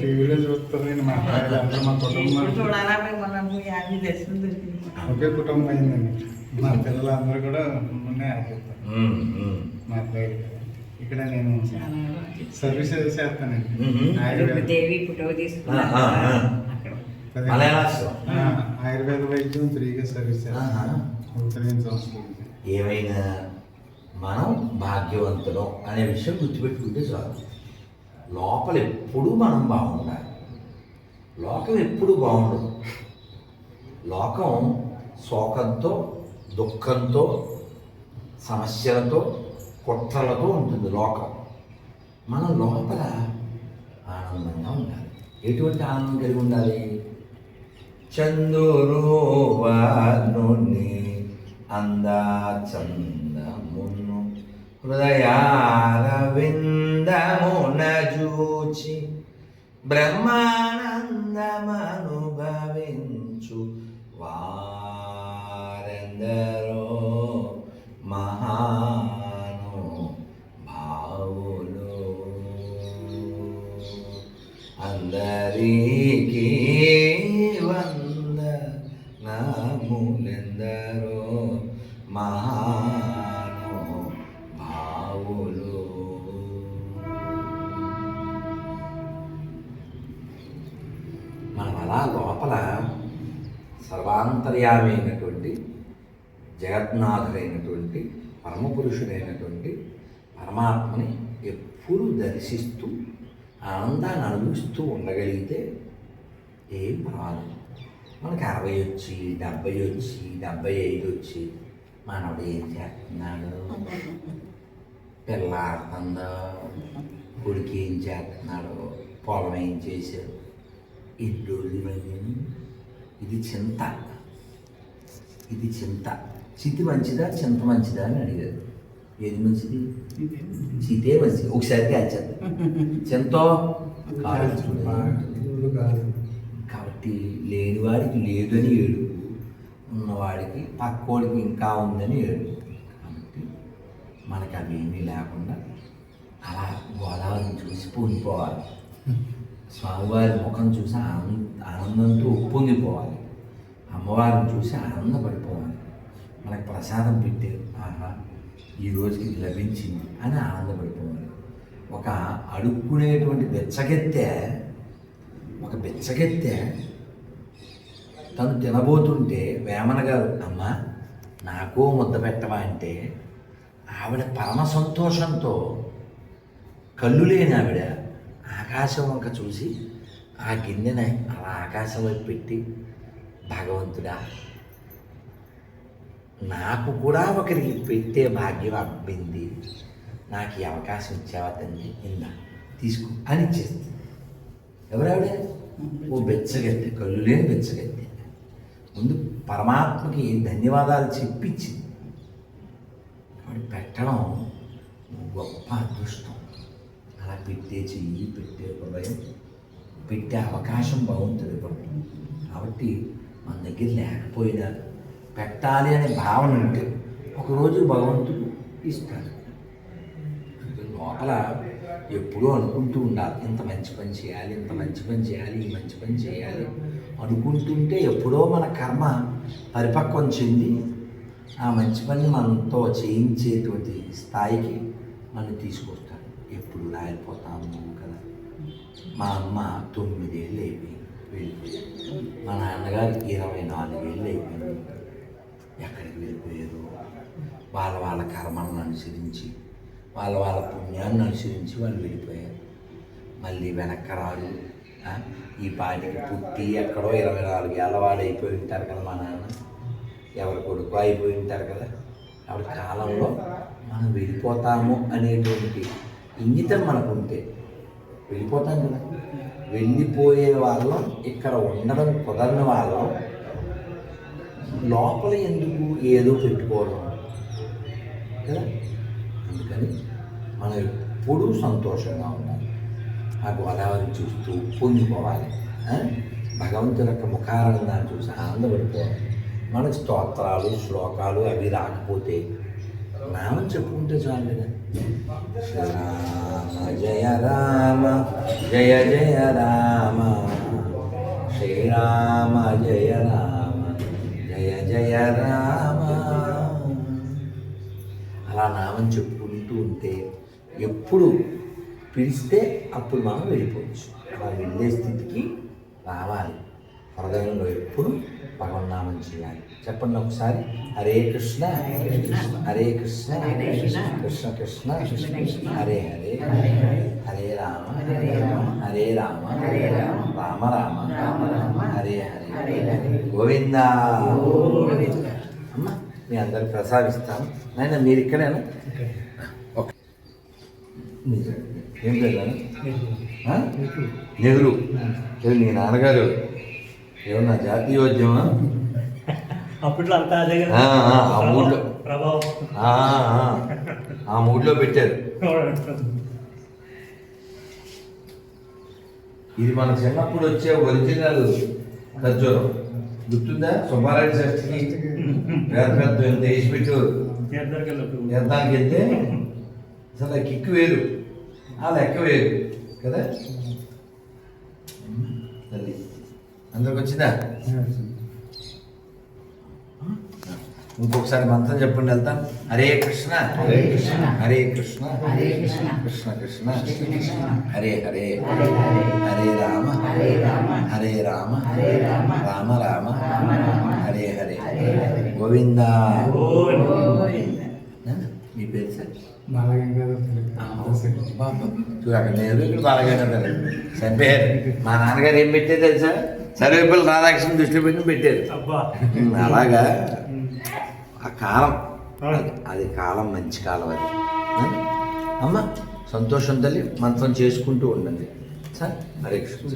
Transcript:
టీవీలో చూస్తారు నేను మా అందరూ. మా కుటుంబం ఒకే కుటుంబం అయిందండి. మా పిల్లలందరూ కూడా మొన్నే ఆగిపోతారు. మా అబ్బాయిలు ఇక్కడ నేను సర్వీస్ చేస్తానండి. ఆయుర్వేద. దేవి ఫోటో వైద్యం ఫ్రీగా సర్వీస్. చేస్తాను. ఏమైనా మనం భాగ్యవంతులం అనే విషయం గుర్తుపెట్టుకుంటే చాలు. లోపల ఎప్పుడూ మనం బాగుండాలి. లోకం ఎప్పుడు బాగుండదు. లోకం శోకంతో దుఃఖంతో సమస్యలతో కుట్రలతో ఉంటుంది లోకం. మనం లోపల ఆనందంగా ఉండాలి. ఎటువంటి ఆనందం కలిగి ఉండాలి? చందురు బ్రహ్మానందమనుభవించు వారెందరో మహాను భావులు అందరికీ అలా లోపల సర్వాంతర్యామి అయినటువంటి జగన్నాథుడైనటువంటి పరమపురుషుడైనటువంటి పరమాత్మని ఎప్పుడు దర్శిస్తూ ఆనందాన్ని అనుభవిస్తూ ఉండగలిగితే ఏం పర్వాలేదు. మనకి అరవై వచ్చి డెబ్బై వచ్చి డెబ్బై ఐదు వచ్చి మనవడు ఏం చేస్తున్నాడు? పిల్ల ఆడుతుందో కొడుకు ఏం చేస్తున్నాడు? పొలం ఏం చేశాడు? ఇల్లు ఇది చింత. ఇది చింత. చితి మంచిదా చింత మంచిదా అని అడిగారు. ఏది మంచిది? చితే మంచిది. ఒకసారి కాల్చారు చింతో? కాబట్టి లేనివాడికి లేదని ఏడు ఉన్నవాడికి పక్కోడికి ఇంకా ఉందని ఏడు కాబట్టి మనకి అవేమీ లేకుండా అలా గోదావరిని చూసి పొంగిపోవాలి స్వామివారి ముఖం చూసి ఆనంద ఆనందంతో ఉప్పొంగిపోవాలి. అమ్మవారిని చూసి ఆనందపడిపోవాలి. మనకు ప్రసాదం పెట్టారు. ఆహా ఈ రోజుకి ఇది లభించింది అని ఆనందపడిపోవాలి. ఒక అడుక్కునేటువంటి బెచ్చగెత్తె ఒక బెచ్చగెత్తె తను తినబోతుంటే వేమన గారు అమ్మ నాకో ముద్ద పెట్టవా? అంటే ఆవిడ పరమ సంతోషంతో కళ్ళు లేని ఆవిడ ఆకాశం వంక చూసి ఆ గిన్నెని అలా ఆకాశం వైపు పెట్టి భగవంతుడా నాకు కూడా ఒకరికి పెట్టే భాగ్యం అబ్బింది. నాకు ఈ అవకాశం ఇచ్చావా తండ్రి? ఇందా తీసుకో అని ఇచ్చేస్తుంది ఎవరావిడ? ఓ బెచ్చగత్తె కళ్ళు లేని బెచ్చగత్తె ముందు పరమాత్మకి ధన్యవాదాలు చెప్పించింది. పెట్టడం గొప్ప అదృష్టం. అలా పెట్టే చెయ్యి పెట్టే హృదయం పెట్టే అవకాశం బాగుంటుంది ఇవ్వడం కాబట్టి మన దగ్గర లేకపోయినా పెట్టాలి అనే భావన ఉంటే ఒకరోజు భగవంతుడు ఇస్తాడు. లోపల ఎప్పుడూ అనుకుంటూ ఉండాలి ఇంత మంచి పని చేయాలి ఇంత మంచి పని చేయాలి ఈ మంచి పని చేయాలి అనుకుంటుంటే ఎప్పుడో మన కర్మ పరిపక్వం చెంది ఆ మంచి పని మనతో చేయించేటువంటి స్థాయికి మనం తీసుకొస్తాం ఎప్పుడు రాలిపోతాము కదా. మా అమ్మ తొమ్మిదేళ్ళు అయిపోయింది వెళ్ళిపోయింది మా నాన్నగారు ఇరవై నాలుగేళ్ళు అయిపోయింది. ఎక్కడికి వెళ్ళిపోయారు? వాళ్ళ వాళ్ళ కర్మలను అనుసరించి వాళ్ళ వాళ్ళ పుణ్యాన్ని అనుసరించి వాళ్ళు వెళ్ళిపోయారు. మళ్ళీ వెనక్కి రాదు. ఈ పాటికి పుట్టి ఎక్కడో ఇరవై నాలుగు ఏళ్ళ వాడు అయిపోయి ఉంటారు కదా మా నాన్న. ఎవరి కొడుకు అయిపోయి ఉంటారు కదా. అప్పుడు కాలంలో మనం వెళ్ళిపోతాము అనేటువంటి ఇంగితం మనకు ఉంటే వెళ్ళిపోతాం కదా. వెళ్ళిపోయే వాళ్ళం ఇక్కడ ఉండడం కుదరని వాళ్ళం. లోపల ఎందుకు ఏదో పెట్టుకోవడం కదా? అందుకని మనం ఎప్పుడూ సంతోషంగా ఉండాలి. ఆ గోదావరి చూస్తూ పొంగిపోవాలి. భగవంతుని యొక్క ముఖారంగాన్ని చూసి ఆనందపడిపోవాలి. మనకు స్తోత్రాలు శ్లోకాలు అవి రాకపోతే నామం చెప్పుకుంటే చాలు కదా. శ్రీరామ జయ రామ జయ జయ రామ. శ్రీరామ జయ రామ. జయ జయ రామ. అలా నామం చెప్పుకుంటూ ఉంటే ఎప్పుడు పిలిస్తే అప్పుడు మనం వెళ్ళిపోవచ్చు. అలా వెళ్ళే స్థితికి రావాలి. హృదయంలో ఎప్పుడు భగవన్నామం చేయాలి. చెప్పండి ఒకసారి. హరే కృష్ణ హరే కృష్ణ కృష్ణ కృష్ణ హరే హరే హరే రామ హరే రామ రామ రామ హరే హరే గోవింద. అమ్మ మీ అందరికి ప్రసాదిస్తాను నాయన మీరు ఇక్కడేనా ఓకే. ఏం? ఆ? నెహ్రూ. మీ నాన్నగారు ఏమన్నా జాతీయోద్యమా? అప్పట్లో అంతా. ఆ, ఆ. ప్రభావం ఆ, ఆ, ఆ మూడ్లో పెట్టారు. ఇది మన చిన్నప్పుడు వచ్చే ఒరిజినల్ ఖర్జూరం. గుర్తుందా? సుబ్బారెడ్డి షష్ఠికి పెద్ద పెద్ద ఇంత వేసి పెట్టేవారు. తీర్థానికి వెళ్తే అసలు ఆ కిక్కు వేరు. ఆ లెక్క వేరు. కదా? తల్లి. అందరికి వచ్చిందా? ఇంకొకసారి మంత్రం చెప్పండి వెళ్తాం హరే కృష్ణ. హరే కృష్ణ. హరే కృష్ణ. హరే కృష్ణ. కృష్ణ కృష్ణ. హరే హరే. హరే రామ. హరే రామ. హరే రామ. హరే రామ. రామ. హరే హరే. గోవింద. మీ పేరు సార్? బాలగంగాధర్ చూడు అక్కడ నేను ఇక్కడ బాలగంగాధర్ చంపేయారు మా నాన్నగారు ఏం పెట్టారు తెలుసా? సర్వేపల్లి రాధాకృష్ణ దృష్టి పెట్టి పెట్టారు. అలాగా. ఆ కాలం. అది- కాలం మంచి కాలం అది? అమ్మ సంతోషం తల్లి మంత్రం చేసుకుంటూ ఉండండి. సార్ హరే కృష్ణ.